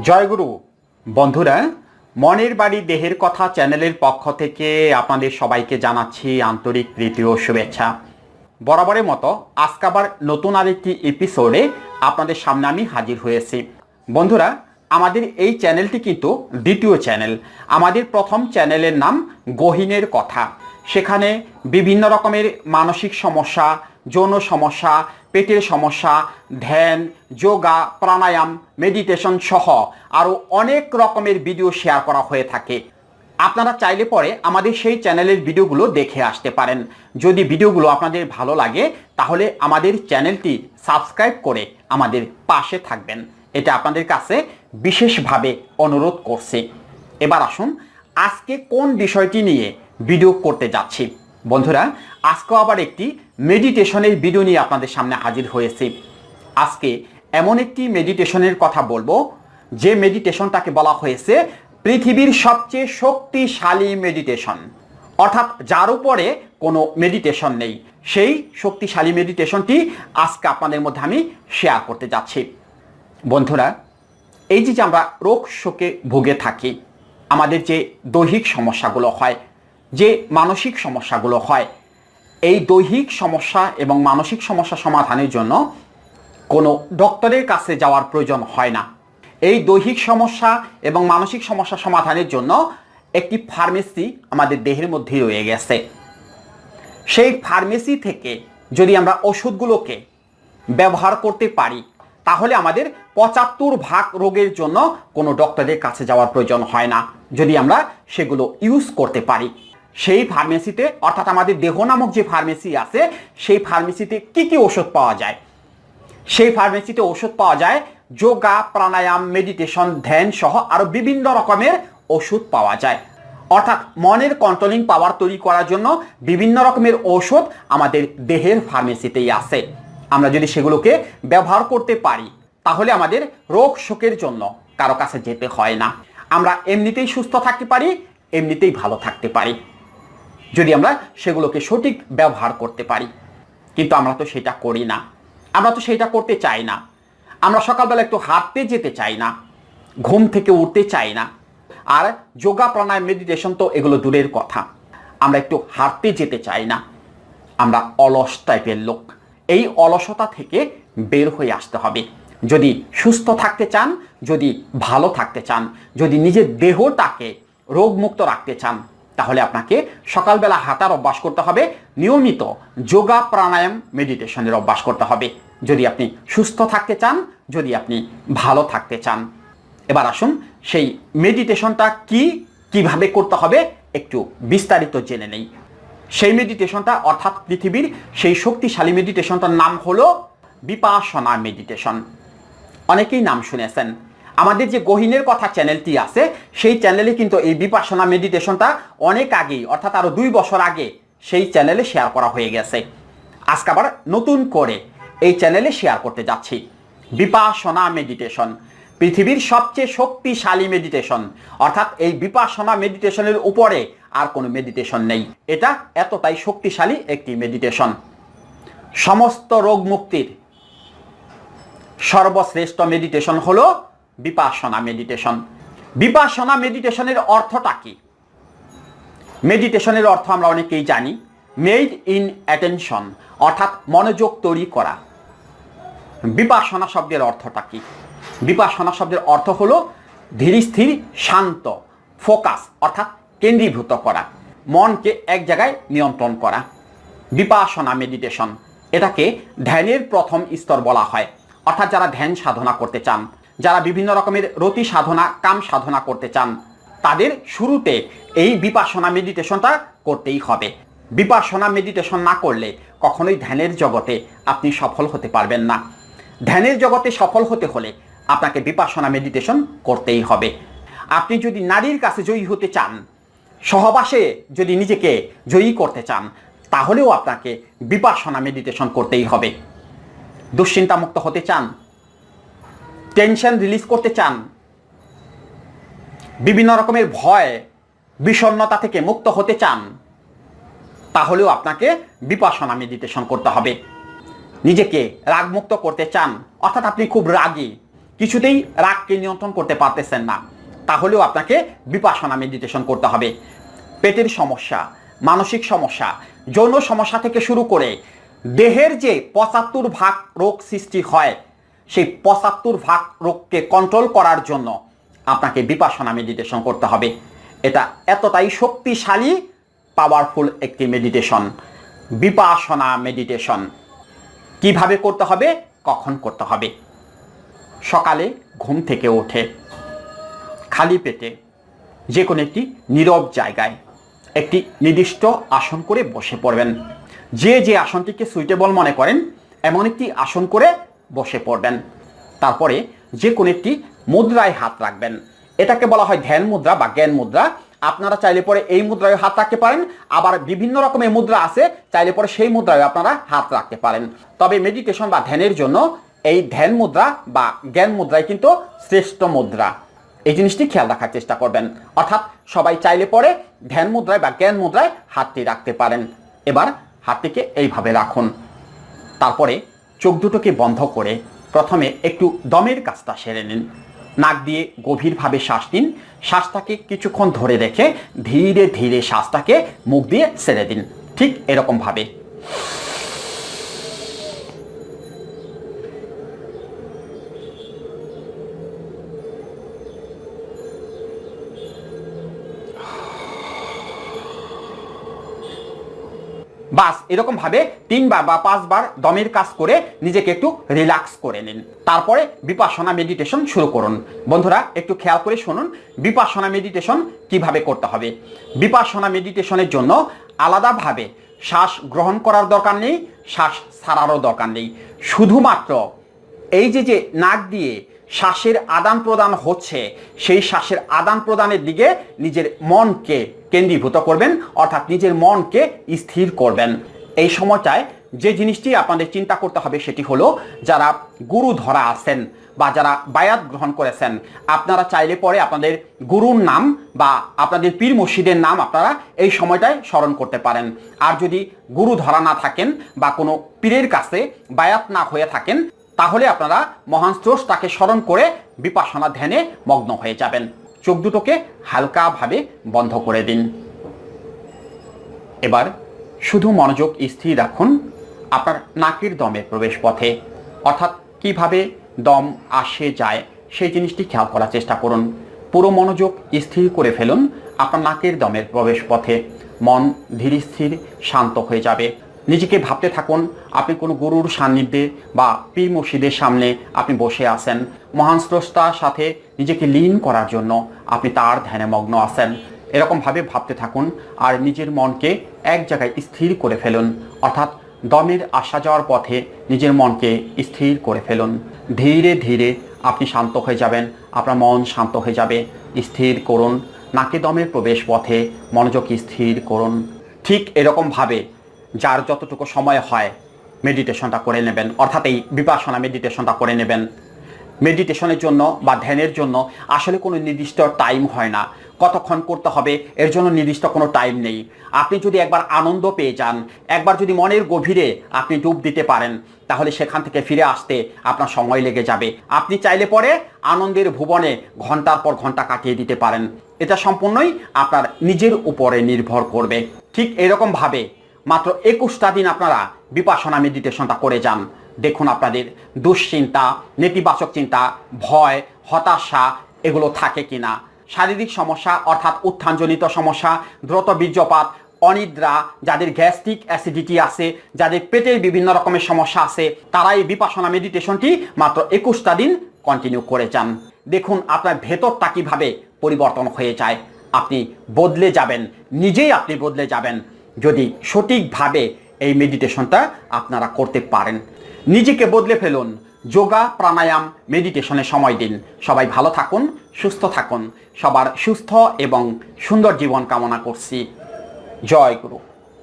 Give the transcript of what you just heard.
জয়গুরু, বন্ধুরা, মনের বাড়ি দেহের কথা চ্যানেলের পক্ষ থেকে আপনাদের সবাইকে জানাচ্ছি আন্তরিক ও শুভেচ্ছা। বরাবরের মতো আজকে আবার নতুন আরেকটি এপিসোডে আপনাদের সামনে আমি হাজির হয়েছি। বন্ধুরা, আমাদের এই চ্যানেলটি কিন্তু দ্বিতীয় চ্যানেল। আমাদের প্রথম চ্যানেলের নাম গহিনের কথা। সেখানে বিভিন্ন রকমের মানসিক সমস্যা যৌন সমস্যা, পেটের সমস্যা, ধ্যান, যোগা, প্রাণায়াম মেডিটেশন সহ আরও অনেক রকমের ভিডিও শেয়ার করা হয়ে থাকে। আপনারা চাইলে পরে আমাদের সেই চ্যানেলের ভিডিওগুলো দেখে আসতে পারেন। যদি ভিডিওগুলো আপনাদের ভালো লাগে, তাহলে আমাদের চ্যানেলটি সাবস্ক্রাইব করে আমাদের পাশে থাকবেন। এটা আপনাদের কাছে বিশেষভাবে অনুরোধ করছি। এবার আসুন, আজকে কোন বিষয়টি নিয়ে ভিডিও করতে যাচ্ছি? বন্ধুরা আজকেও আবার একটি মেডিটেশনের ভিডিও নিয়ে আপনাদের সামনে হাজির হয়েছি। আজকে এমন একটি মেডিটেশনের কথা বলব, যে মেডিটেশনটাকে বলা হয়েছে পৃথিবীর সবচেয়ে শক্তিশালী মেডিটেশন অর্থাৎ যার উপরে কোনো মেডিটেশন নেই। সেই শক্তিশালী মেডিটেশনটি আজকে আপনাদের মধ্যে আমি শেয়ার করতে যাচ্ছি। বন্ধুরা, এই যে আমরা রোগ শোকে ভুগে থাকি, আমাদের যে দৈহিক সমস্যাগুলো হয়, যে মানসিক সমস্যাগুলো হয় এই দৈহিক সমস্যা এবং মানসিক সমস্যা সমাধানের জন্য কোনো ডক্টরের কাছে যাওয়ার প্রয়োজন হয় না। এই দৈহিক সমস্যা এবং মানসিক সমস্যা সমাধানের জন্য একটি ফার্মেসি আমাদের দেহের মধ্যেই রয়ে গেছে। সেই ফার্মেসি থেকে যদি আমরা ওষুধগুলোকে ব্যবহার করতে পারি, তাহলে আমাদের পঁচাত্তর ভাগ রোগের জন্য কোনো ডক্টরের কাছে যাওয়ার প্রয়োজন হয় না। যদি আমরা সেগুলো ইউজ করতে পারি। সেই ফার্মেসিতে অর্থাৎ আমাদের দেহ নামক যে ফার্মেসি আছে, সেই ফার্মেসিতে কি কি ওষুধ পাওয়া যায়? সেই ফার্মেসিতে ওষুধ পাওয়া যায়, যোগা, প্রাণায়াম মেডিটেশন ধ্যান সহ আরও বিভিন্ন রকমের ওষুধ পাওয়া যায়। অর্থাৎ মনের কন্ট্রোলিং পাওয়ার তৈরি করার জন্য বিভিন্ন রকমের ঔষধ আমাদের দেহের ফার্মেসিতেই আছে। আমরা যদি সেগুলোকে ব্যবহার করতে পারি, তাহলে আমাদের রোগ শোকের জন্য কারও কাছে যেতে হয় না। আমরা এমনিতেই সুস্থ থাকতে পারি, এমনিতেই ভালো থাকতে পারি। যদি আমরা সেগুলোকে সঠিক ব্যবহার করতে পারি। কিন্তু আমরা তো সেটা করি না। আমরা তো সেটা করতে চাই না। আমরা সকালবেলা একটু হাঁটতে যেতে চাই না। ঘুম থেকে উঠতে চাই না। আর যোগা প্রাণায়াম মেডিটেশন তো এগুলো দূরের কথা। আমরা একটু হাঁটতে যেতে চাই না। আমরা অলস টাইপের লোক। এই অলসতা থেকে বের হয়ে আসতে হবে। যদি সুস্থ থাকতে চান, যদি ভালো থাকতে চান, যদি নিজের দেহটাকে রোগমুক্ত রাখতে চান তাহলে আপনাকে সকালবেলা হাঁটার অভ্যাস করতে হবে। নিয়মিত যোগা, প্রাণায়াম মেডিটেশনের অভ্যাস করতে হবে। যদি আপনি সুস্থ থাকতে চান, যদি আপনি ভালো থাকতে চান। এবার আসুন সেই মেডিটেশনটা কি, কীভাবে করতে হবে, একটু বিস্তারিত জেনে নেই। সেই মেডিটেশনটা অর্থাৎ পৃথিবীর সেই শক্তিশালী মেডিটেশনটার নাম হলো বিপাসনা মেডিটেশন অনেকেই নাম শুনেছেন। আমাদের যে গহিনের কথা চ্যানেলটি আছে, সেই চ্যানেলে কিন্তু এই বিপাসনা মেডিটেশনটা অনেক আগেই, অর্থাৎ আরও দুই বছর আগে সেই চ্যানেলে শেয়ার করা হয়ে গেছে। আজকে আবার নতুন করে এই চ্যানেলে শেয়ার করতে যাচ্ছি। বিপাসনা মেডিটেশন পৃথিবীর সবচেয়ে শক্তিশালী মেডিটেশন অর্থাৎ এই বিপাসনা মেডিটেশনের উপরে আর কোনো মেডিটেশন নেই। এটা এতটাই শক্তিশালী একটি মেডিটেশন সমস্ত রোগ মুক্তির সর্বশ্রেষ্ঠ মেডিটেশন হলো বিপাসনা মেডিটেশন বিপাসনা মেডিটেশনের অর্থটা কি? মেডিটেশনের অর্থ আমরা অনেকেই জানি মেড ইন অ্যাটেনশন অর্থাৎ মনোযোগ তৈরি করা। বিপাসনা শব্দের অর্থটা কি? বিপাসনা শব্দের অর্থ হলো ধীর স্থির, শান্ত ফোকাস অর্থাৎ কেন্দ্রীভূত করা, মনকে এক জায়গায় নিয়ন্ত্রণ করা। বিপাসনা মেডিটেশন এটাকে ধ্যানের প্রথম স্তর বলা হয়, অর্থাৎ যারা ধ্যান সাধনা করতে চান যারা বিভিন্ন রকমের রতি সাধনা, কাম সাধনা করতে চান, তাদের শুরুতে এই বিপাসনা মেডিটেশনটা করতেই হবে। বিপাসনা মেডিটেশন না করলে কখনোই ধ্যানের জগতে আপনি সফল হতে পারবেন না। ধ্যানের জগতে সফল হতে হলে আপনাকে বিপাসনা মেডিটেশন করতেই হবে। আপনি যদি নারীর কাছে জয়ী হতে চান, সহবাসে যদি নিজেকে জয়ী করতে চান, তাহলেও আপনাকে বিপাসনা মেডিটেশন করতেই হবে। দুশ্চিন্তামুক্ত হতে চান টেনশন রিলিজ করতে চান, বিভিন্ন রকমের ভয়, বিষণ্ণতা থেকে মুক্ত হতে চান, তাহলেও আপনাকে বিপাসনা মেডিটেশন করতে হবে। নিজেকে রাগমুক্ত করতে চান, অর্থাৎ আপনি খুব রাগী, কিছুতেই রাগকে নিয়ন্ত্রণ করতে পারতেছেন না, তাহলেও আপনাকে বিপাসনা মেডিটেশন করতে হবে। পেটের সমস্যা, মানসিক সমস্যা, যৌন সমস্যা থেকে শুরু করে দেহের যে পঁচাত্তর ভাগ রোগ সৃষ্টি হয় সেই পঁচাত্তর ভাগ রোগকে কন্ট্রোল করার জন্য আপনাকে বিপাসনা মেডিটেশন করতে হবে। এটা এতটাই শক্তিশালী পাওয়ারফুল একটি মেডিটেশন বিপাসনা মেডিটেশন কীভাবে করতে হবে? কখন করতে হবে? সকালে ঘুম থেকে ওঠে খালি পেটে যে কোনো একটি নীরব জায়গায় একটি নির্দিষ্ট আসন করে বসে পড়বেন। যে যে আসনটিকে সুইটেবল মনে করেন, এমন একটি আসন করে বসে পড়বেন। তারপরে যে কোনো একটি মুদ্রায় হাত রাখবেন। এটাকে বলা হয় ধ্যান মুদ্রা বা জ্ঞান মুদ্রা। আপনারা চাইলে পরে এই মুদ্রায় হাত রাখতে পারেন। আবার বিভিন্ন রকমের মুদ্রা আছে, চাইলে পরে সেই মুদ্রায় আপনারা হাত রাখতে পারেন। তবে মেডিটেশন বা ধ্যানের জন্য এই ধ্যান মুদ্রা বা জ্ঞান মুদ্রাই কিন্তু শ্রেষ্ঠ মুদ্রা। এই জিনিসটি খেয়াল রাখার চেষ্টা করবেন। অর্থাৎ সবাই চাইলে পরে ধ্যান মুদ্রায় বা জ্ঞান মুদ্রায় হাতটি রাখতে পারেন। এবার হাতটিকে এইভাবে রাখুন। তারপরে চোখ দুটোকে বন্ধ করে প্রথমে একটু দমের কাজটা সেরে নিন। নাক দিয়ে গভীরভাবে শ্বাস নিন। শ্বাসটাকে কিছুক্ষণ ধরে রেখে ধীরে ধীরে শ্বাসটাকে মুখ দিয়ে ছেড়ে দিন। ঠিক এরকমভাবে। বাস এরকম ভাবে তিনবার বা পাঁচবার দমের কাজ করে নিজেকে একটু রিল্যাক্স করে নিন। তারপরে বিপাসনা মেডিটেশন শুরু করুন। বন্ধুরা, একটু খেয়াল করে শুনুন, বিপাসনা মেডিটেশন কীভাবে করতে হবে? বিপাসনা মেডিটেশনের জন্য আলাদাভাবে শ্বাস গ্রহণ করার দরকার নেই, শ্বাস ছাড়ারও দরকার নেই। শুধুমাত্র এই যে যে নাক দিয়ে শ্বাসের আদান প্রদান হচ্ছে, সেই শ্বাসের আদান প্রদানের দিকে নিজের মনকে কেন্দ্রীভূত করবেন, অর্থাৎ নিজের মনকে স্থির করবেন। এই সময়টায় যে জিনিসটি আপনাদের চিন্তা করতে হবে সেটি হলো, যারা গুরু ধরা আছেন বা যারা বায়াত গ্রহণ করেছেন, আপনারা চাইলে পরে আপনাদের গুরুর নাম বা আপনাদের পীর মুর্শিদের নাম আপনারা এই সময়টায় স্মরণ করতে পারেন। আর যদি গুরু ধরা না থাকেন বা কোনো পীরের কাছে বায়াত না হয়ে থাকেন তাহলে আপনারা মহান স্রষ্টাকে স্মরণ করে বিপাসনা ধ্যানে মগ্ন হয়ে যাবেন। চোখ দুটোকে হালকাভাবে বন্ধ করে দিন। এবার শুধু মনোযোগ স্থির রাখুন আপনার নাকের দমের প্রবেশ পথে অর্থাৎ কীভাবে দম আসে যায় সেই জিনিসটি খেয়াল করার চেষ্টা করুন। পুরো মনোযোগ স্থির করে ফেলুন আপনার নাকের দমের প্রবেশ পথে মন ধীর স্থির শান্ত হয়ে যাবে। নিজেকে ভাবতে থাকুন, আপনি কোনো গুরুর সান্নিধ্যে বা পীর মসজিদের সামনে আপনি বসে আছেন। মহান স্রষ্টার সাথে নিজেকে লীন করার জন্য আপনি তার ধ্যানে মগ্ন আছেন। এরকমভাবে ভাবতে থাকুন আর নিজের মনকে এক জায়গায় স্থির করে ফেলুন। অর্থাৎ দমের আসা যাওয়ার পথে নিজের মনকে স্থির করে ফেলুন। ধীরে ধীরে আপনি শান্ত হয়ে যাবেন, আপনার মন শান্ত হয়ে যাবে। স্থির করুন, নাকে দমের প্রবেশ পথে মনোযোগ স্থির করুন। ঠিক এরকমভাবে যার যতটুকু সময় হয় মেডিটেশনটা করে নেবেন। অর্থাৎ এই বিপাসনা মেডিটেশনটা করে নেবেন। মেডিটেশনের জন্য বা ধ্যানের জন্য আসলে কোনো নির্দিষ্ট টাইম হয় না। কতক্ষণ করতে হবে, এর জন্য নির্দিষ্ট কোনো টাইম নেই। আপনি যদি একবার আনন্দ পেয়ে যান, একবার যদি মনের গভীরে আপনি ডুব দিতে পারেন, তাহলে সেখান থেকে ফিরে আসতে আপনার সময় লেগে যাবে। আপনি চাইলে পরে আনন্দের ভুবনে ঘণ্টার পর ঘণ্টা কাটিয়ে দিতে পারেন। এটা সম্পূর্ণই আপনার নিজের উপরে নির্ভর করবে। ঠিক এরকমভাবে মাত্র একুশটা দিন আপনারা বিপাসনা মেডিটেশনটা করে যান। দেখুন আপনাদের দুশ্চিন্তা, নেতিবাচক চিন্তা, ভয়, হতাশা এগুলো থাকে কিনা। শারীরিক সমস্যা অর্থাৎ উত্থানজনিত সমস্যা, দ্রুত বীর্যপাত, অনিদ্রা, যাদের গ্যাস্ট্রিক অ্যাসিডিটি আছে, যাদের পেটের বিভিন্ন রকমের সমস্যা আছে তারা এই বিপাসনা মেডিটেশনটি মাত্র একুশটা দিন কন্টিনিউ করে যান। দেখুন আপনার ভেতরটা কীভাবে পরিবর্তন হয়ে যায়। আপনি বদলে যাবেন, নিজেই আপনি বদলে যাবেন। যদি সঠিকভাবে এই মেডিটেশনটা আপনারা করতে পারেন। নিজেকে বদলে ফেলুন। যোগা, প্রাণায়াম মেডিটেশনে সময় দিন। সবাই ভালো থাকুন, সুস্থ থাকুন। সবার সুস্থ এবং সুন্দর জীবন কামনা করছি। জয় গুরু।